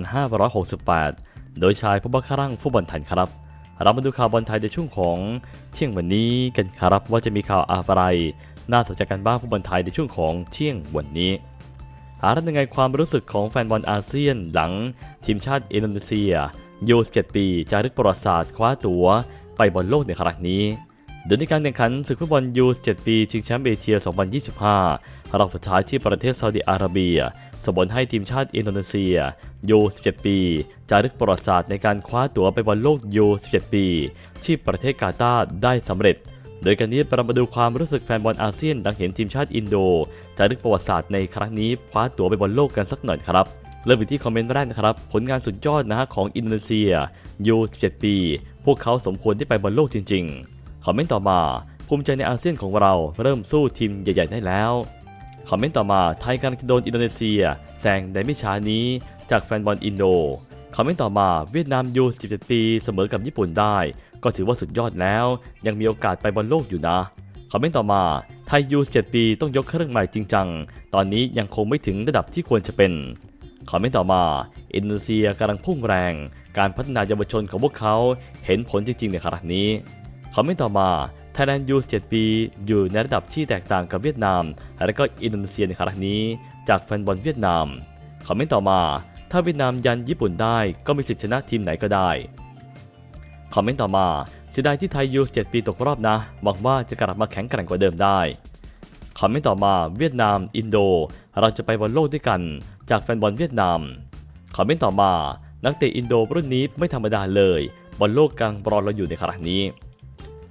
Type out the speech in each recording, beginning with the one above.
2568 โดยชายผู้บังคับรังฟุตบอลไทยครับ เรามาดูข่าวบอลไทยในช่วงของเที่ยงวันนี้กันครับว่าจะมีข่าวอะไร น่าสนใจกันบ้างฟุตบอลไทยในช่วงของเที่ยงวันนี้อารับยังไงความรู้สึกของแฟนบอลอาเซียนหลังทีมชาติอินโดนีเซียยู17 ปีจารึกประวัติศาสตร์คว้าตั๋วไปบอลโลกในครั้งนี้โดยในการแข่งขันศึกฟุตบอลยู17 ปีชิงแชมป์เอเชีย 2025 รอบสุดท้ายที่ประเทศซาอุดิอาระเบีย สมบผลให้ทีมชาติอินโดนีเซียยู17 ปีจารึกประวัติศาสตร์ในการคว้าตั๋วไปบอลโลกยู17 ปี ที่ประเทศกาตาร์ได้สำเร็จ โดยการนี้เรามาดูความรู้สึกแฟนบอลอาเซียนหลังเห็นทีมชาติอินโดจารึกประวัติศาสตร์ในครั้งนี้คว้าตั๋วไปบอลโลกกันสักหน่อยครับเริ่มไปที่คอมเมนต์แรกนะครับ ผลงานสุดยอดนะฮะของอินโดนีเซียยู17 ปี พวกเขาสมควรที่ไปบอลโลกจริงๆ คอมเมนต์ต่อมา ภูมิใจในอาเซียนของเราเริ่มสู้ทีมใหญ่ๆได้แล้ว คอมเมนต์ต่อมาไทยกำลังจะโดนอินโดนีเซียแซงในไม่ช้านี้จากแฟนบอลอินโดคอมเมนต์ต่อมาเวียดนามยู17 ปีเสมอกับญี่ปุ่นได้ ก็ถือว่าสุดยอดแล้ว ยังมีโอกาสไปบอลโลกอยู่นะคอมเมนต์ต่อมาไทยยู17 ปีต้องยกเครื่องใหม่จริงจัง ตอนนี้ยังคงไม่ถึงระดับที่ควรจะเป็นคอมเมนต์ต่อมาอินโดนีเซียกำลังพุ่งแรง การพัฒนาเยาวชนของพวกเขาเห็นผลจริงๆในครั้งนี้คอมเมนต์ต่อมา ไทยแลนด์ยู17 ปี อยู่ในระดับที่แตกต่างกับเวียดนาม และก็อินโดนีเซียในครั้งนี้จากแฟนบอลเวียดนามคอมเมนต์ต่อมา ถ้าเวียดนามยันญี่ปุ่นได้ก็มีสิทธิชนะทีมไหนก็ได้คอมเมนต์ต่อมาเสียดายที่ไทยยู17 ปีตกรอบนะหวังว่าจะกลับมาแข็งแกร่งกว่าเดิมได้คอมเมนต์ต่อมาเวียดนาม อินโด เราจะไปบอลโลกด้วยกัน จากแฟนบอลเวียดนามคอมเมนต์ต่อมา นักเตะอินโดรุ่นนี้ไม่ธรรมดาเลยบอลโลกกำลังรอเราอยู่ในครั้งนี้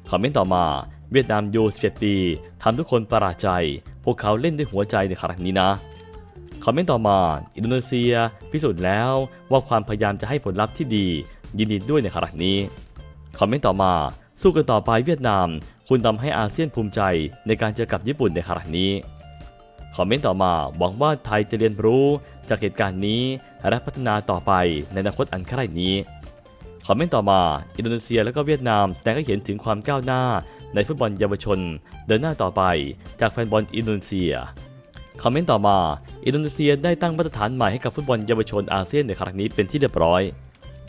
คอมเมนต์ต่อมาเวียดนามยู17ปีทำทุกคนประหลาดใจ พวกเขาเล่นด้วยหัวใจในครั้งนี้นะคอมเมนต์ต่อมา อินโดนีเซีย พิสูจน์แล้วว่าความพยายามจะให้ผลลัพธ์ที่ดี ยินดีด้วยในครั้งนี้คอมเมนต์ต่อมา สู้กันต่อไปเวียดนาม คุณทำให้อาเซียนภูมิใจในการเจอกับญี่ปุ่นในครั้งนี้คอมเมนต์ต่อมาหวังว่าไทยจะเรียนรู้จากเหตุการณ์นี้และพัฒนาต่อไปในอนาคตอันใกล้นี้ คอมเมนต์ต่อมา อินโดนีเซียและก็เวียดนามแสดงให้เห็นถึงความก้าวหน้า ในฟุตบอลเยาวชน เดินหน้าต่อไป จากแฟนบอลอินโดนีเซีย คอมเมนต์ต่อมา อินโดนีเซียได้ตั้งมาตรฐานใหม่ให้กับฟุตบอลเยาวชนอาเซียนในครั้งนี้เป็นที่เรียบร้อย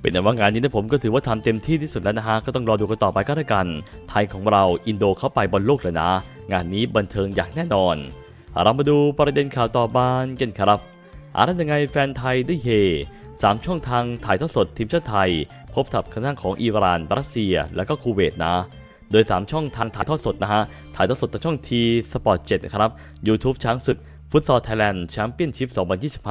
เป็นแต่ว่างานนี้นะผมก็ถือว่าทำเต็มที่ที่สุดแล้วนะฮะก็ต้องรอดูกันต่อไปก็แล้วกัน ไทยของเราอินโดเข้าไปบอลโลกแล้วนะ งานนี้บันเทิงอย่างแน่นอน เรามาดูประเด็นข่าวต่อบ้านกันครับอาร์ตยังไงแฟนไทยได้เฮสามช่องทางถ่ายทอดสดทีมชาติไทย พบกับคณะของอิหร่าน รัสเซีย และก็คูเวตนะ โดย 3 ช่องทางถ่ายทอดสดนะฮะ ถ่ายทอดสดทางช่องทีสปอร์ต7นะครับ YouTube ช้างศึก ฟุตซอลไทยแลนด์แชมเปี้ยนชิพ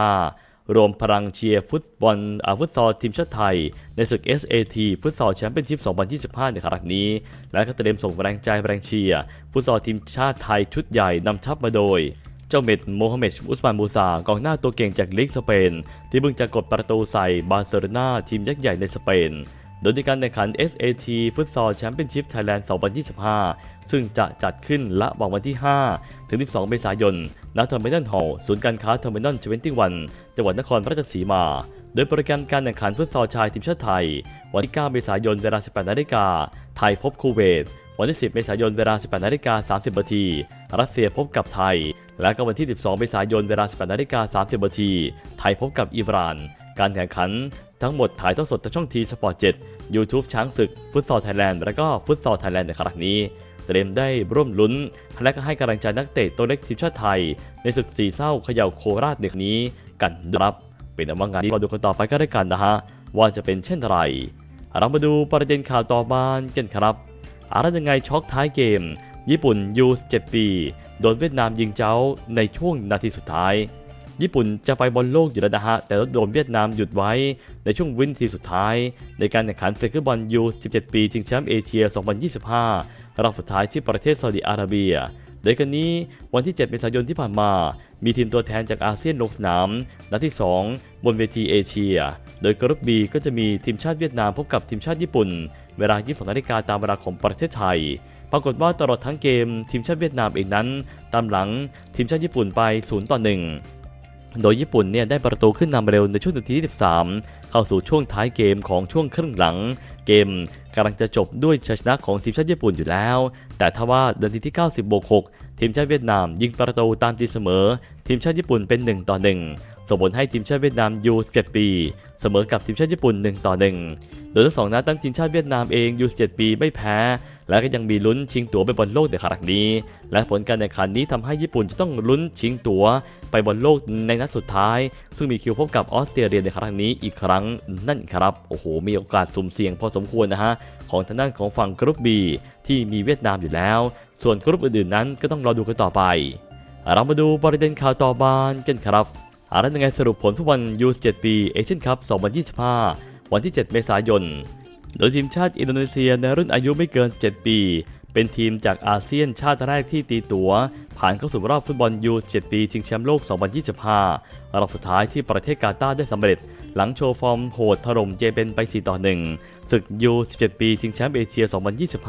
2025 รวมพลังเชียร์ฟุตบอลอาฟุตซอลทีมชาติไทย ในศึก SAT ฟุตซอลแชมเปี้ยนชิพ 2025 ในครั้งนี้ และก็เตรียมส่งแรงใจแรงเชียร์ ฟุตซอลทีมชาติไทยชุดใหญ่นำทัพมาโดย เจ้าเม็ดโมฮัมเหม็ดอุสมานมูซากองหน้าตัวเก่งจากลีกสเปน ที่เพิ่งจะกดประตูใส่บาร์เซโลนาทีมยักษ์ใหญ่ในสเปน โดยในการแข่งขัน SAT ฟุตซอลแชมเปี้ยนชิพไทยแลนด์ 2025 ซึ่งจะจัดขึ้นละวางวันที่ 5 ถึง 12 เมษายน ณ เทอร์มินอลฮอลล์ศูนย์การค้าเทอร์มินอล21จังหวัดนครราชสีมาโดยโปรแกรมการแข่งขันฟุตซอลชายทีมชาติไทย วันที่ 9 เมษายน เวลา 18 นาฬิกา ไทยพบคูเวต วันที่ 10 เมษายนเวลา 18นาฬิกา30นาทีรัสเซียพบกับไทย และก็วันที่ 12 เมษายนเวลา 18นาฬิกา30นาทีไทยพบกับอิหร่าน การแข่งขันทั้งหมดถ่ายทอดสดทางช่องทีสปอร์ต7 YouTube ช้างศึก ฟุตซอลไทยแลนด์และก็ฟุตซอลไทยแลนด์ในครั้งนี้เตรียมได้ร่วมลุ้น และก็ให้กำลังใจนักเตะตัวเล็กทีมชาติไทย ในศึกสีเศร้าเขย่าโคราชเด็กนี้กันครับ เป็นว่างานนี้เราดูกันต่อไปก็ได้กันนะฮะ ว่าจะเป็นเช่นไร เรามาดูประเด็นข่าวต่อมากันครับ อะไรยังไงช็อกท้ายเกม ญี่ปุ่นยู7ปี โดนเวียดนามยิงเจ้าในช่วงนาทีสุดท้าย ญี่ปุ่นจะไปบอลโลกอยู่แล้วนะฮะ แต่โดนเวียดนามหยุดไว้ในช่วงวินทีสุดท้าย ในการแข่งขันเซคันบอลยู17 ปีชิงแชมป์เอเชีย 2025 รอบสุดท้ายที่ประเทศซาอุดิอาระเบียโดยกันนี้วันที่ 7 เมษายนที่ผ่านมา มีทีมตัวแทนจากอาเซียนลงสนามนัดที่ 2 บนเวทีเอเชีย โดยกรุ๊ปบีก็จะมีทีมชาติเวียดนามพบกับทีมชาติญี่ปุ่น เวลา 22นาฬิกาตามเวลาของประเทศไทย ปรากฏว่าตลอดทั้งเกมทีมชาติเวียดนามเองนั้น ตามหลังทีมชาติญี่ปุ่นไป 0 ต่อ 1 โดยญี่ปุ่นเนี่ยได้ประตูขึ้นนำเร็วในช่วงนาทีที่13 เข้าสู่ช่วงท้ายเกมของช่วงครึ่งหลัง เกมกำลังจะจบด้วยชัยชนะของทีมชาติญี่ปุ่นอยู่แล้ว แต่ทว่านาทีที่ 90บวก6ทีมชาติเวียดนามยิงประตูตามตีเสมอ ทีมชาติญี่ปุ่นเป็น 1 ต่อ 1 ส่งผลให้ทีมชาติเวียดนามยู17ปี เสมอกับทีมชาติญี่ปุ่น 1 ต่อ 1 โดยทั้งสองนัดตั้งทีมชาติเวียดนามเองยู17ปีไม่แพ้ และก็ยังมีลุ้นชิงตั๋วไปบอลโลกในครั้งนี้ และผลการแข่งขันนี้ทำให้ญี่ปุ่นจะต้องลุ้นชิงตั๋วไปบอลโลกในนัดสุดท้าย ซึ่งมีคิวพบกับออสเตรเลียในครั้งนี้อีกครั้งนั่นครับ โอ้โห มีโอกาสสุ่มเสี่ยงพอสมควรนะฮะ ของทางด้านของฝั่งกรุ๊ป B ที่มีเวียดนามอยู่แล้ว ส่วนกรุ๊ปอื่นๆนั้นก็ต้องรอดูกันต่อไป เรามาดูประเด็นข่าวต่อบานกันครับ อารันยังไงสรุปผลฟุตบอล U17 ปีเอเชียนคัพ 2025 วันที่ 7 เมษายน โดยทีมชาติอินโดนีเซียในรุ่นอายุไม่เกิน7ปี เป็นทีมจากอาเซียนชาติแรกที่ตีตัว ผ่านเข้าสู่รอบฟุตบอล U17 ปีชิงแชมป์โลก 2025 รอบสุดท้ายที่ประเทศกาตาร์ได้สำเร็จ หลังโชว์ฟอร์มโหดถล่มเจเป็นไป 4 ต่อ 1 ศึก U17 ปีชิงแชมป์เอเชีย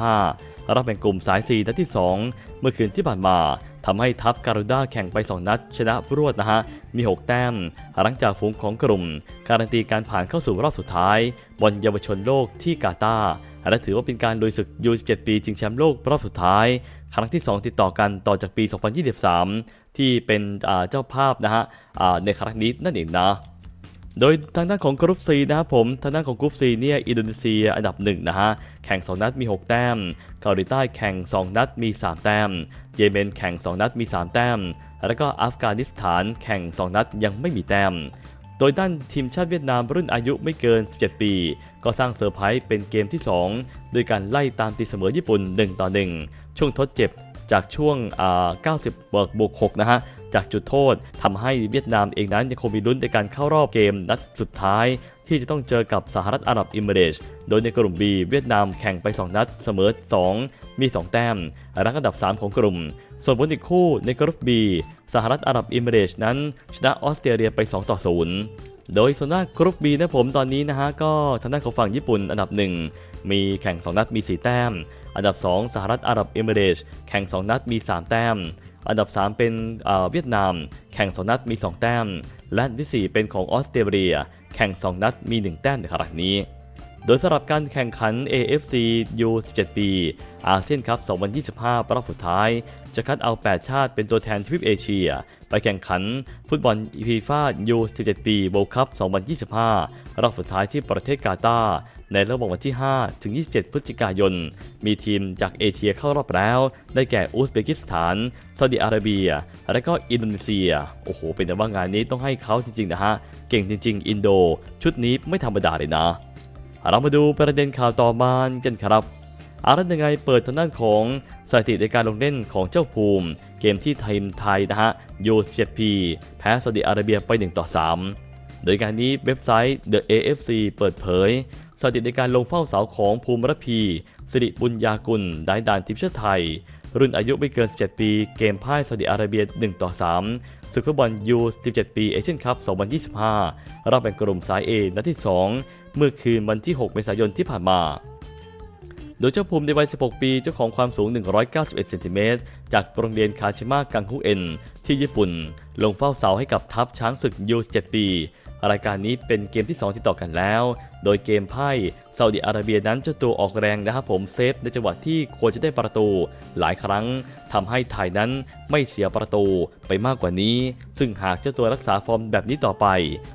2025 รอบแบ่งกลุ่มสาย 4 นัดที่ 2 เมื่อคืนที่ผ่านมา ทำให้ทัพการุด้าแข่งไป 2 นัด ชนะรวดนะฮะ มี 6 แต้ม หลังจากฝูงของกลุ่ม การันตีการผ่านเข้าสู่รอบสุดท้าย บอลเยาวชนโลกที่กาตาร์และถือว่าเป็นการลุยศึก U17 ปีชิงแชมป์โลกรอบสุดท้าย ครั้งที่ 2 ติดต่อกันต่อจากปี 2023 ที่เป็นเจ้าภาพนะฮะในครั้งนี้นั่นเองนะ โดยทางด้านของกรุ๊ป C นะครับผมทางด้านของกรุ๊ป C เนี่ยอินโดนีเซียอันดับ1นะฮะแข่ง 2 นัดมี 6 แต้ม เกาหลีใต้แข่ง 2 นัดมี 3 แต้ม เยเมนแข่ง 2 นัดมี 3 แต้ม แล้วก็อัฟกานิสถานแข่ง 2 นัดยังไม่มีแต้ม โดยด้านทีมชาติเวียดนามรุ่นอายุไม่เกิน 17 ปี ก็สร้างเซอร์ไพรส์เป็นเกมที่ 2 โดยการไล่ตามตีเสมอญี่ปุ่น 1 ต่อ 1 ช่วงทดเจ็บจากช่วงอ่า90บวกบวก6นะฮะ จากจุดโทษทำให้เวียดนามเองนั้นยังคงมีลุ้นในการเข้ารอบเกมนัดสุดท้าย ที่จะต้องเจอกับสหรัฐอาหรับอิมเมเรตส์โดยในกลุ่ม B เวียดนามแข่งไป 2 นัดเสมอ 2 มี 2 แต้มรังอันดับ 3 ของกลุ่ม ส่วนผลอีกคู่ในกลุ่ม B สหรัฐอาหรับอิมเมเรตส์นั้น ชนะออสเตรเลียไป2ต่อ0โดยส่วนากรุ๊ป B นะผมตอนนี้นะฮะก็ทางด้านของฝั่งญี่ปุ่นอันดับ 1 มีแข่ง 2 นัดมี 4 แต้ม อันดับ 2 สหรัฐอาหรับเอมิเรตส์แข่ง 2 นัดมี 3 แต้ม อันดับ 3 เป็นเวียดนาม แข่ง 2 นัดมี 2 แต้ม และอันทีสี่ 4 เป็นของออสเตรเลีย แข่ง 2 นัดมี 1 แต้มในครั้งนี้ โดยสำหรับการแข่งขัน AFC U17 ปีอาเซียนคัพ 2025 รอบสุดท้าย จะคัดเอา 8 ชาติเป็นตัวแทนทวีปเอเชีย ไปแข่งขันฟุตบอลฟีฟ่า U17 ปี World Cup 2025 รอบสุดท้ายที่ประเทศกาตาร์ ในระหว่างวันที่ 5 ถึง 27 พฤศจิกายน มีทีมจากเอเชียเข้ารอบแล้ว ได้แก่อุซเบกิสถานซาอุดิอาระเบีย และก็อินโดนีเซีย โอ้โห เป็นแต่ว่างานนี้ต้องให้เขาจริงๆนะฮะ เก่งจริง ๆ อินโด ชุดนี้ไม่ธรรมดาเลยนะ เรามาดูประเด็นข่าวต่อมากันครับอารันยังไงเปิดทางด้านของสถิติในการลงเล่นของเจ้าภูมิ เกมที่ทีมไทยนะฮะยู7 p แพ้ซาอุดิอาระเบียไป 1 ต่อ 3 โดยการนี้เว็บไซต์ The AFC เปิดเผย สถิติในการลงเฝ้าเสาของภูมิรพีสิริบุญญากุลได้ด่านทีมชาติไทย รุ่นอายุไม่เกิน 17 ปี เกมพ่ายซาอุดิอาระเบีย 1 ต่อ 3ศึกฟุตบอลยู17 ปีเอเชียนคัพ 2025 รอบแบ่งกลุ่มสาย A นัดที่ 2 เมื่อคืนวันที่ 6 เมษายนที่ผ่านมา โดยเจ้าภูมิในวัย 16 ปี เจ้าของความสูง 191เซนติเมตรจากโรงเรียนคาชิมะกังคุเอ็น ที่ญี่ปุ่น ลงเฝ้าเสาให้กับทัพช้างศึกยู17 ปี รายการนี้เป็นเกมที่2ที่ต่อกันแล้ว โดยเกมไพ่ซาอุดิอาระเบียนั้นเจ้าตัวออกแรงนะครับผมเซฟในจังหวะที่ควรจะได้ประตู หลายครั้งทำให้ไทยนั้นไม่เสียประตูไปมากกว่านี้ ซึ่งหากเจ้าตัวรักษาฟอร์มแบบนี้ต่อไป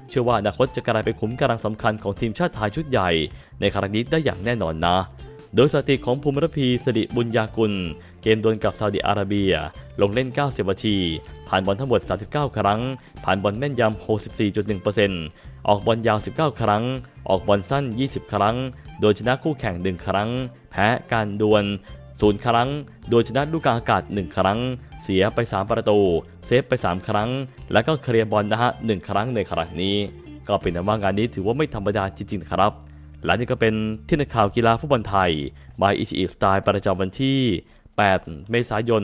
เชื่อว่าอนาคตจะกลายเป็นขุมกำลังสำคัญของทีมชาติไทยชุดใหญ่ ในครั้งนี้ได้อย่างแน่นอนนะโดยสถิติของภูมิรพีสิริบุญญากุล เกมดวลกับซาอุดิอาระเบีย ลงเล่น 90 นาที ผ่านบอลทั้งหมด 39 ครั้ง ผ่านบอลแม่นยำ 64.1% ออกบอลยาว 19 ครั้ง ออกบอลสั้น 20 ครั้ง โดยชนะคู่แข่ง 1 ครั้ง แพ้การดวล 0 ครั้ง โดยชนะลูกกลางอากาศ 1 ครั้ง เสียไป 3 ประตู เซฟไป 3 ครั้ง แล้วก็เคลียร์บอลนะฮะ1ครั้งในครั้งนี้ ก็เป็นอันว่างานนี้ถือว่าไม่ธรรมดาจริงๆครับ และนี่ก็เป็นที่นักข่าวกีฬาฟุตบอลไทย by อิชิอิสไตล์ประจำวันที่ 8 เมษายน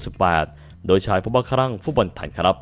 2568 โดยชายผู้บ้าครั่งฟุตบอลไทยครับ